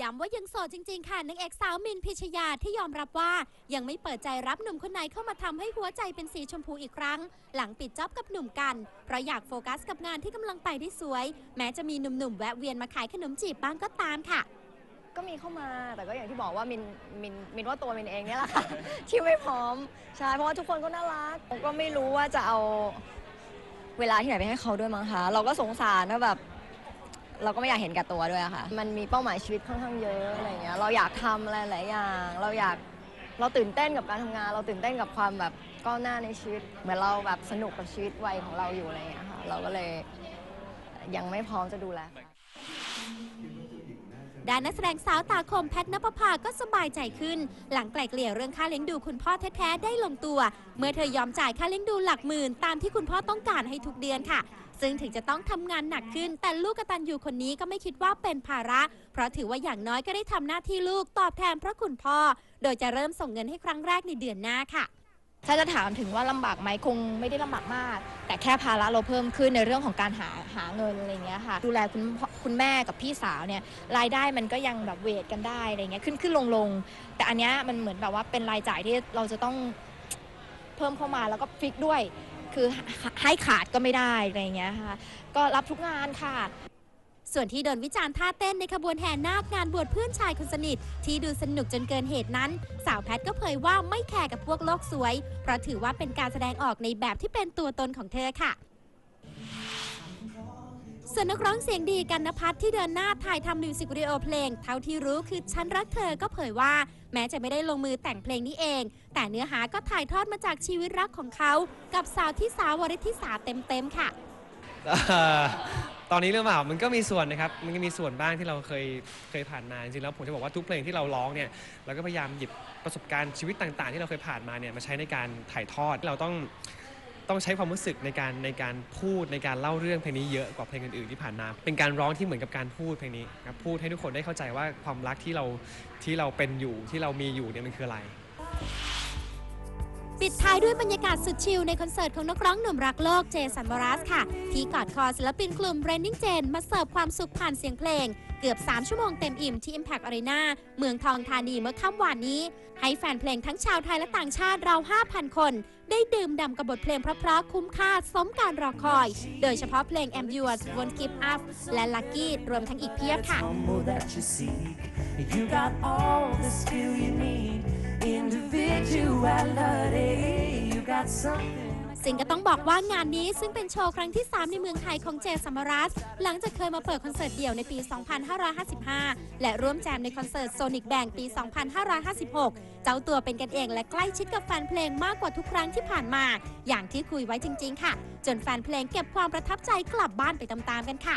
ย้ำว่ายังโสดจริง ๆ ค่ะนางเอกสาวมินพิชยาที่ยอมรับว่า ยังไม่เปิดใจรับหนุ่มคนไหนเข้ามาทำให้หัวใจเป็นสีชมพูอีกครั้ง หลังปิดจ็อบกับหนุ่มกัน เพราะอยากโฟกัสกับงานที่กำลังไปได้สวย แม้จะมีหนุ่มๆแวะเวียนมาขายขนมจีบบ้างก็ตามค่ะ ก็มีเข้ามาแต่ก็อย่างที่บอกว่ามินมินมินว่าตัวมินเองเนี่ยแหละค่ะที่ไม่พร้อมใช่เพราะว่าทุกคนก็น่ารักผมก็ไม่รู้ว่าจะเอาเวลาที่ไหนไปให้เขาด้วยมั้งคะเราก็สงสารว่าแบบ เราก็ไม่อยากเห็นแก่ตัวด้วยอะค่ะ มันมีเป้าหมายชีวิตค่อนข้างเยอะอะไรเงี้ย เราอยากทำอะไรหลายอย่าง เราอยาก เราตื่นเต้นกับการทำงาน เราตื่นเต้นกับความแบบก้าวหน้าในชีวิต เหมือนเราแบบสนุกกับชีวิตวัยของเราอยู่อะไรเงี้ยค่ะ เราก็เลยยังไม่พร้อมจะดูแล ด้านนักแสดงสาวตาคมแพทนปภาก็สบายใจขึ้น หลังไกลเกลี่ยเรื่องค่าเลี้ยงดูคุณพ่อแท้ๆได้ลงตัว เมื่อเธอยอมจ่ายค่าเลี้ยงดูหลักหมื่นตามที่คุณพ่อต้องการให้ทุกเดือนค่ะ ซึ่งถึงจะต้องทำงานหนักขึ้น แต่ลูกกตัญญูคนนี้ก็ไม่คิดว่าเป็นภาระ เพราะถือว่าอย่างน้อยก็ได้ทำหน้าที่ลูกตอบแทนพระคุณพ่อ โดยจะเริ่มส่งเงินให้ครั้งแรกในเดือนหน้าค่ะ ถ้าจะถามถึงว่าลำบากไหมคงไม่ได้ลำบากมาก แต่แค่ภาระเราเพิ่มขึ้นในเรื่องของการหาหาเงินอะไรเงี้ยค่ะ ดูแลคุณคุณแม่กับพี่สาวเนี่ยรายได้มันก็ยังแบบเวทกันได้อะไรเงี้ยขึ้นขึ้นลงลงแต่อันเนี้ยมันเหมือนแบบว่าเป็นรายจ่ายที่เราจะต้องเพิ่มเข้ามาแล้วก็ฟิกด้วย คือให้ขาดก็ไม่ได้อะไรเงี้ยค่ะก็รับทุกงานค่ะ ส่วนที่โดนวิจารณ์ท่าเต้นในขบวนแห่นาคงานบวชเพื่อนชายคนสนิท ที่ดูสนุกจนเกินเหตุนั้น สาวแพทก็เผยว่าไม่แคร์กับพวกโลกสวย เพราะถือว่าเป็นการแสดงออกในแบบที่เป็นตัวตนของเธอค่ะส่วนนักร้องเสียงดีกันนพัฒน์ที่เดินหน้าถ่ายทำมิวสิกวิดีโอเพลง เท่าที่รู้คือฉันรักเธอก็เผยว่า แม้จะไม่ได้ลงมือแต่งเพลงนี้เอง แต่เนื้อหาก็ถ่ายทอดมาจากชีวิตรักของเขา กับสาวที่สาววริธิสาเต็มๆค่ะ ตอนนี้เรื่องเปล่ามันก็มีส่วนนะครับมันก็มีส่วนบ้างที่เราเคยเคยผ่านมาจริงๆแล้วผมจะบอกว่าทุกเพลงที่เราร้องเนี่ยเราก็พยายามหยิบประสบการณ์ชีวิตต่าง ๆ ที่เราเคยผ่านมาเนี่ยมาใช้ในการถ่ายทอดเราต้องต้องใช้ความรู้สึกในการในการพูดในการเล่าเรื่องเพลงนี้เยอะกว่าเพลงอื่นๆที่ผ่านมา เป็นการร้องที่เหมือนกับการพูดเพลงนี้ครับพูดให้ทุกคนได้เข้าใจว่าความรักที่เราที่เราเป็นอยู่ที่เรามีอยู่เนี่ยมันคืออะไร ปิดท้ายด้วยบรรยากาศสุดชิลในคอนเสิร์ตของนักร้องหนุ่มรักโลกเจสันบรัสค่ะ ที่กอดคอศิลปินกลุ่ม Raining Jane มาเสิร์ฟความสุขผ่านเสียงเพลง เกือบ 3 ชั่วโมงเต็มอิ่มที่ Impact Arena เมืองทองธานีเมื่อค่ำวานนี้ ให้แฟนเพลงทั้งชาวไทยและต่างชาติราว 5,000 คน ได้ดื่มด่ำกับบทเพลงเพราะๆคุ้มค่าสมการรอคอย โดยเฉพาะเพลง Am Yours Won't Give Up และ Lucky รวมทั้งอีกเพียบค่ะ you got all the skill you need. individual You got something. ซึ่งก็ต้องบอกว่างานนี้ซึ่งเป็นโชว์ครั้งที่ 3 ในเมืองไทยของเจสัมมารัส หลังจากเคยมาเปิดคอนเสิร์ตเดี่ยวในปี 2555 และร่วมแจมในคอนเสิร์ตโซนิกแบงปี 2556 เจ้าตัวเป็นกันเองและใกล้ชิดกับแฟนเพลงมากกว่าทุกครั้งที่ผ่านมา อย่างที่คุยไว้จริง ๆ ค่ะ จนแฟนเพลงเก็บความประทับใจกลับบ้านไปตามๆกันค่ะ